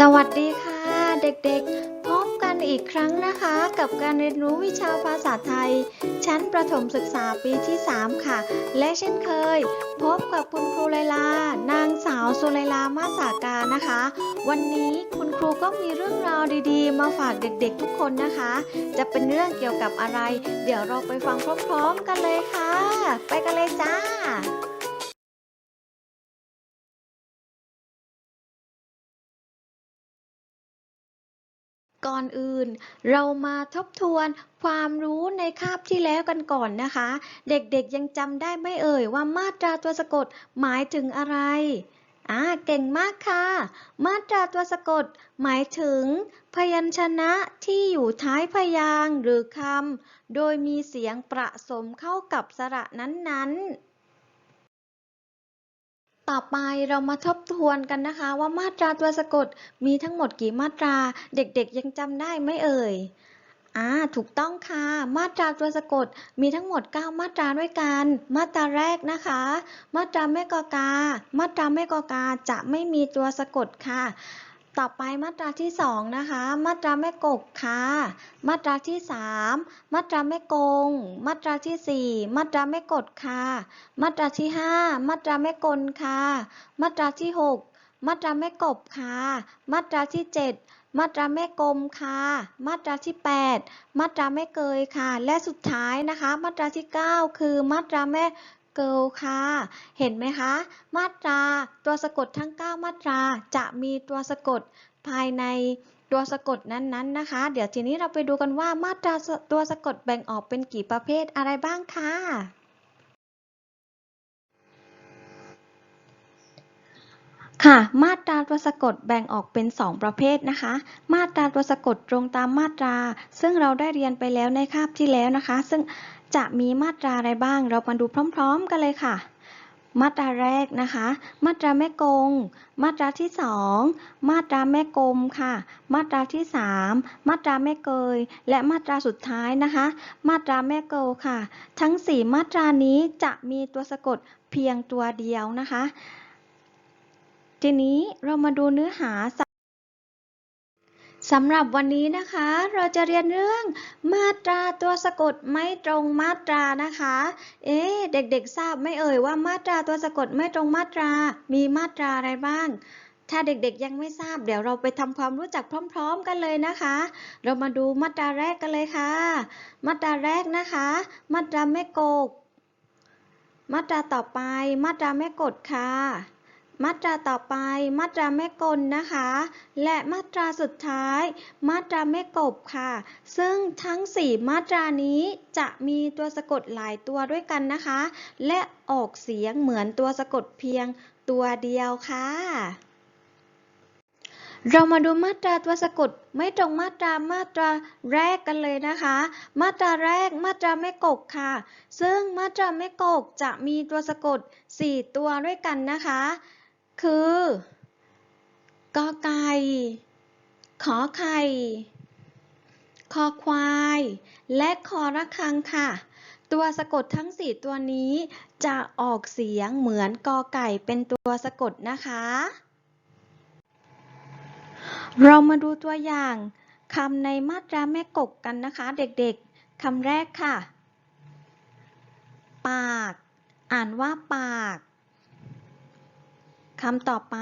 สวัสดีค่ะ เด็กๆ พบกันอีกครั้งนะคะ กับการเรียนรู้วิชาภาษาไทย ชั้นประถมศึกษาปีที่ 3 ค่ะ และเช่นเคย พบกับคุณครูไลลานางสาวสุไลลามาสาการนะคะ วันนี้คุณครูก็มีเรื่องราวดีๆ มาฝากเด็กๆทุกคนนะคะ จะเป็นเรื่องเกี่ยวกับอะไร เดี๋ยวเราไปฟังพร้อมๆกันเลยค่ะ ไปกันเลยจ้า ก่อนอื่น เรามาทบทวนความรู้ในคาบที่แล้วกันก่อนนะคะ เด็กๆยังจำได้ไม่เอ่ยว่ามาตราตัวสะกดหมายถึงอะไรอ่าเก่งมากค่ะ มาตราตัวสะกด หมายถึง พยัญชนะที่อยู่ท้ายพยางค์หรือคำโดยมีเสียงประสมเข้ากับสระนั้นๆ ต่อไปเรามาทบทวนกันนะคะว่ามาตราตัวสะกดมีทั้งหมดกี่มาตรา เด็กๆยังจำได้ไหมเอ่ยอ่าถูกต้องค่ะ มาตราตัวสะกดมีทั้งหมด 9 มาตราด้วยกัน มาตราแรกนะคะ มาตราแม่กอกา มาตราแม่กอกาจะไม่มีตัวสะกดค่ะ ต่อไปมาตราที่สองนะคะ มาตราแม่กกค่ะ มาตราที่สามมาตราแม่กง มาตราที่สี่มาตราแม่กดค่ะ มาตราที่ห้ามาตราแม่กลค่ะ มาตราที่หกมาตราแม่กบค่ะ มาตราที่เจ็ดมาตราแม่กลมค่ะ มาตราที่แปดมาตราแม่เกยค่ะ และสุดท้ายนะคะ มาตราที่เก้าคือมาตราแม่ เกิลค่ะ เห็นไหมคะ มาตรา ตัวสะกดทั้ง 9 มาตราจะมีตัวสะกดภายในตัวสะกดนั้นๆนะคะ เดี๋ยวทีนี้เราไปดูกันว่ามาตราตัวสะกดแบ่งออกเป็นกี่ประเภทอะไรบ้างค่ะ ค่ะ มาตราตัวสะกดแบ่งออกเป็น 2 ประเภทนะคะ มาตราตัวสะกดตรงตามมาตรา ซึ่งเราได้เรียนไปแล้วในคาบที่แล้วนะคะ ซึ่ง จะมีมาตราอะไรบ้าง เรามาดูพร้อม ๆ กันเลยค่ะ มาตราแรกนะคะ มาตราแม่กง มาตราที่ 2 มาตราแม่กลมค่ะ มาตราที่ 3 มาตราแม่เกย และมาตราสุดท้ายนะคะ มาตราแม่เกลค่ะ ทั้ง 4 มาตรานี้จะมีตัวสะกดเพียงตัวเดียวนะคะ ทีนี้เรามาดูเนื้อหา สำหรับวันนี้นะคะ เราจะเรียนเรื่องมาตราตัวสะกดไม่ตรงมาตรานะคะ เอ๊เด็กๆทราบไม่เอ่ยว่ามาตราตัวสะกดไม่ตรงมาตรา มีมาตราอะไรบ้าง ถ้าเด็กๆยังไม่ทราบ เดี๋ยวเราไปทำความรู้จักพร้อม ๆ กันเลยนะคะ เรามาดูมาตราแรกกันเลยค่ะ มาตราแรกนะคะ มาตราแม่กก มาตราต่อไป มาตราแม่กดค่ะ มาตราต่อไปมาตราแม่กลนะคะ และมาตราสุดท้าย มาตราแม่กบค่ะ ซึ่งทั้ง 4 มาตรานี้จะมีตัวสะกดหลายตัวด้วยกันนะคะ และออกเสียงเหมือนตัวสะกดเพียงตัวเดียวค่ะ เรามาดูมาตราตัวสะกดไม่ตรงมาตรามาตราแรกกันเลยนะคะ มาตราแรกมาตราแม่กกค่ะ ซึ่งมาตราแม่กกจะมีตัวสะกด 4 ตัวด้วยกันนะคะ คือกอไก่ ขอไข่ คอควาย และคอระฆังค่ะ ตัวสะกดทั้ง 4 ตัวนี้จะออกเสียงเหมือนกอไก่เป็นตัวสะกดนะคะ เรามาดูตัวอย่างคำในมาตราแม่กกกันนะคะ เด็กๆคำแรกค่ะ ปาก อ่านว่าปาก คำต่อไป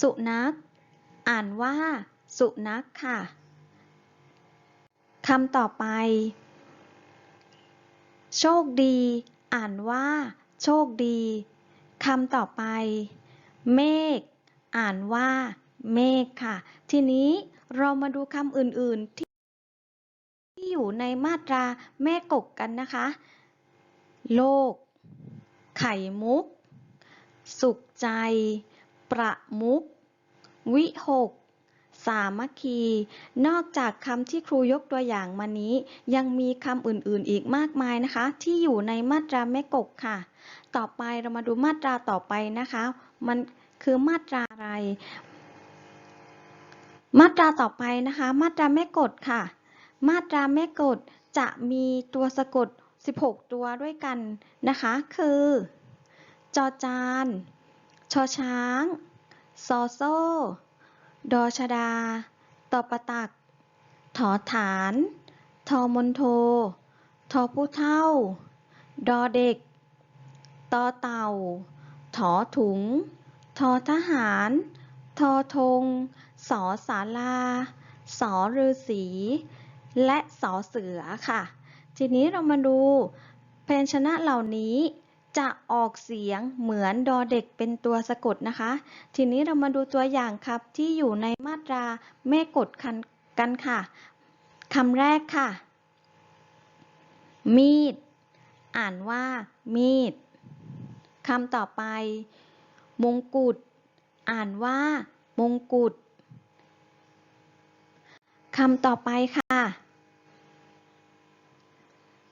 สุนัข อ่านว่า สุนัขค่ะคำต่อไป โชคดี อ่านว่า โชคดีคำต่อไป เมฆ อ่านว่า เมฆค่ะ ทีนี้เรามาดูคำอื่น ๆ ที่ที่อยู่ในมาตราแม่กกกันนะคะ โลก ไข่มุก สุขใจ ประมุขวิหก สามัคคี นอกจากคำที่ครูยกตัวอย่างมานี้ ยังมีคำอื่นๆอีกมากมายนะคะ ที่อยู่ในมาตราแม่กกค่ะ ต่อไปเรามาดูมาตราต่อไปนะคะ มันคือมาตราอะไร มาตราต่อไปนะคะ มาตราแม่กฎค่ะ มาตราแม่กฎจะมีตัวสะกด 16 ตัวด้วยกันนะคะ คือ จอจาน ชอช้าง ซอโซ่ ดอชดา ตอประตัก ถอฐาน ทอมนโท ทอผู้เท่า ดอเด็ก ตอเต่า ถอถุง ทอทหาร ทอธง สอศาลา สอฤาษี และสอเสือค่ะ ทีนี้เรามาดูเพยัญชนะเหล่านี้ จะออกเสียงเหมือนดอเด็กเป็นตัวสะกดนะคะ ทีนี้เรามาดูตัวอย่างครับที่อยู่ในมาตราแม่กดคันกันค่ะคำแรกค่ะ มีด อ่านว่า มีดคำต่อไป มงกุฎ อ่านว่า มงกุฎคำต่อไปค่ะ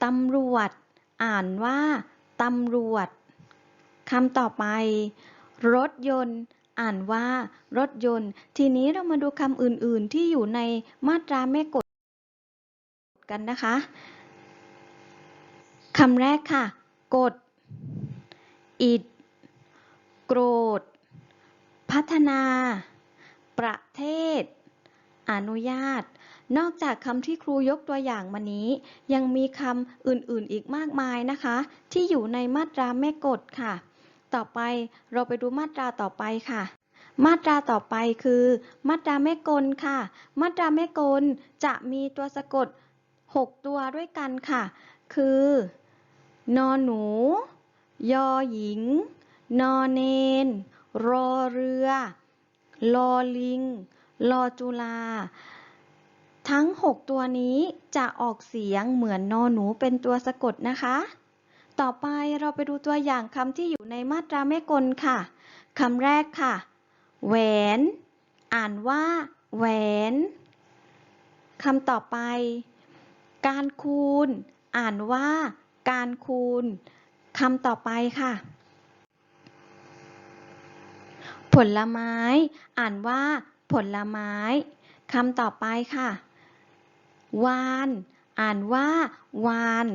ตำรวจ อ่านว่า ตำรวจคำต่อไป รถยนต์ อ่านว่ารถยนต์ ทีนี้เรามาดูคำอื่นๆที่อยู่ในมาตราแม่กฎกันนะคะคำแรกค่ะกดอิดโกรธ พัฒนา ประเทศ อนุญาต นอกจากคำที่ครูยกตัวอย่างมานี้ ยังมีคำอื่นๆอีกมากมายนะคะ ที่อยู่ในมาตราแม่กฎค่ะ ต่อไปเราไปดูมาตราต่อไปค่ะ มาตราต่อไปคือ มาตราแม่กลค่ะ มาตราแม่กลจะมีตัวสะกด 6 ตัวด้วยกันค่ะ คือนอหนู ยอหญิง นอเนน รอเรือ ลอลิง ลอจุลา ทั้ง 6 ตัวนี้จะออกเสียงเหมือนนอหนูเป็นตัวสะกดนะคะ ต่อไปเราไปดูตัวอย่างคำที่อยู่ในมาตราแม่กลค่ะคำแรกค่ะ แหวน อ่านว่า แหวนคำต่อไป การคูณ อ่านว่า การคูณคำต่อไปค่ะ ผลไม้ อ่านว่า ผลไม้คำต่อไปค่ะ วาน อ่านว่าวาน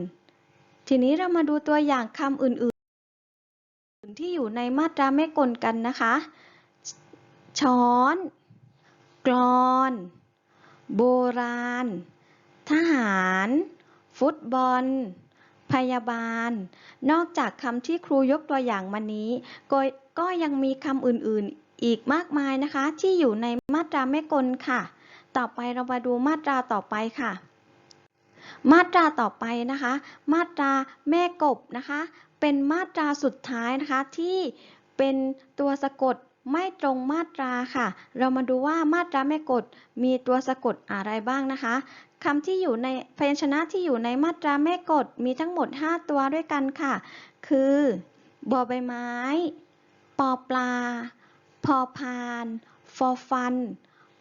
ทีนี้เรามาดูตัวอย่างคำอื่นๆ ที่อยู่ในมาตราแม่กลกันนะคะ ช้อนกลอน โบราณ ทหาร ฟุตบอล พยาบาล นอกจากคำที่ครูยกตัวอย่างมานี้ ก็ก็ยังมีคำอื่นๆ อีกมากมายนะคะ ที่อยู่ในมาตราแม่กลค่ะ ต่อไปเรามาดูมาตราต่อไปค่ะ มาตราต่อไปนะคะ มาตราแม่กบนะคะ เป็นมาตราสุดท้ายนะคะที่เป็นตัวสะกดไม่ตรงมาตราค่ะ เรามาดูว่ามาตราแม่กฎมีตัวสะกดอะไรบ้างนะคะคำที่อยู่ในพยัญชนะที่อยู่ในมาตราแม่กฎมีทั้งหมด 5 ตัวด้วยกันค่ะ คือบอใบไม้ ปอปลา พอพาน ฟอฟัน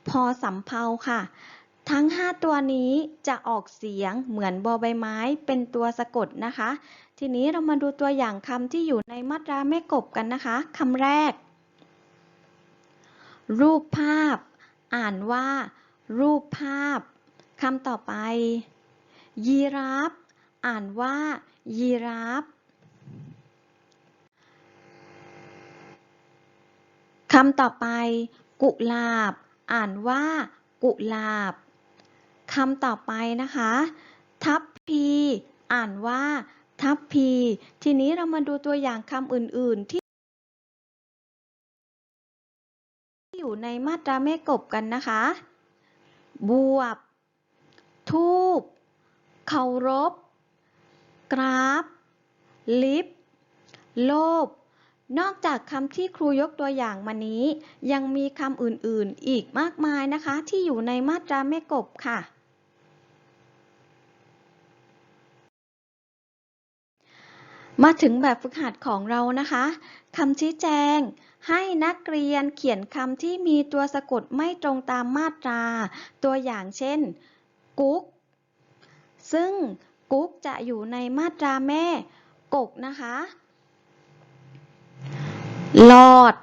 พอสำเพาค่ะ ทั้ง 5 ตัวนี้จะออกเสียงเหมือนบอใบไม้เป็นตัวสะกดนะคะ ทีนี้เรามาดูตัวอย่างคำที่อยู่ในมาตราแม่กบกันนะคะคำแรก รูปภาพ อ่านว่า รูปภาพคำต่อไป ยีราฟอ่านว่า ยีราฟคำต่อไป กุหลาบ อ่านว่า กุหลาบคำต่อไปนะคะ ทัพพี อ่านว่า ทัพพี ทีนี้เรามาดูตัวอย่างคำอื่น ๆ ที่อยู่ในมาตราแม่กบกันนะคะ บวบ ทูบเคารพ กราฟ ลิฟ โลภ นอกจากคำที่ครูยกตัวอย่างมานี้ ยังมีคำอื่นๆ อีกมากมายนะคะ ที่อยู่ในมาตราแม่กบค่ะ มาถึงแบบฝึกหัดของเรานะคะคำชี้แจง ให้นักเรียนเขียนคำที่มีตัวสะกดไม่ตรงตามมาตรา ตัวอย่างเช่น กุ๊ก ซึ่งกุ๊กจะอยู่ในมาตราแม่กกนะคะ ลอด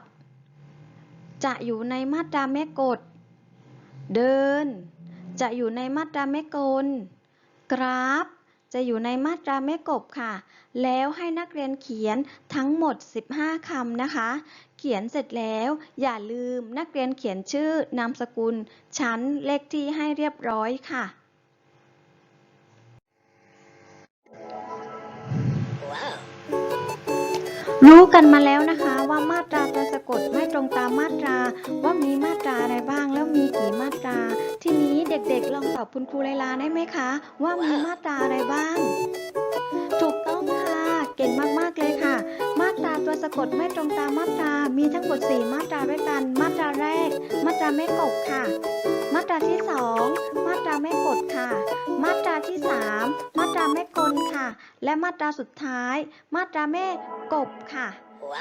จะอยู่ในมาตราแม่กดเดิน จะอยู่ในมาตราแม่กล กราฟ จะอยู่ในมาตราแม่กบค่ะ แล้วให้นักเรียนเขียนทั้งหมด 15คำนะคะ เขียนเสร็จแล้วอย่าลืมนักเรียนเขียนชื่อนามสกุล ชั้นเลขที่ให้เรียบร้อยค่ะ รู้กันมาแล้วนะคะว่ามาตราตัวสะกดไม่ตรงตามมาตรา ว่ามีมาตราอะไรบ้างแล้วมีกี่มาตรา ทีนี้เด็กๆ ลองตอบคุณครูไลลาได้ไหมคะ ว่ามีมาตราอะไรบ้าง ถูกต้องค่ะ เก่งมากๆเลยค่ะ มาตราตัวสะกดไม่ตรงตามมาตรา มีทั้งหมด 4 มาตราด้วยกัน มาตราแรก มาตราแม่กบค่ะ มาตราที่ 2 มาตราแม่กดค่ะ มาตราที่ 3 มาตราแม่กลค่ะ และมาตราสุดท้าย มาตราแม่กบค่ะ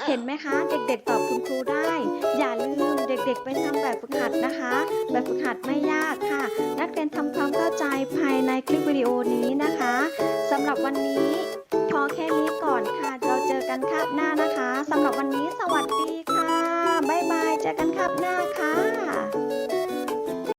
เห็นไหมคะ เด็กๆตอบคุณครูได้ อย่าลืมเด็กๆไปทำแบบฝึกหัดนะคะ แบบฝึกหัดไม่ยากค่ะ นักเรียนทำความเข้าใจภายในคลิปวิดีโอนี้นะคะสำหรับวันนี้พอแค่นี้ก่อนค่ะ เราเจอกันคาบหน้านะคะสำหรับวันนี้สวัสดีค่ะ บ๊ายบาย เจอกันคาบหน้าค่ะ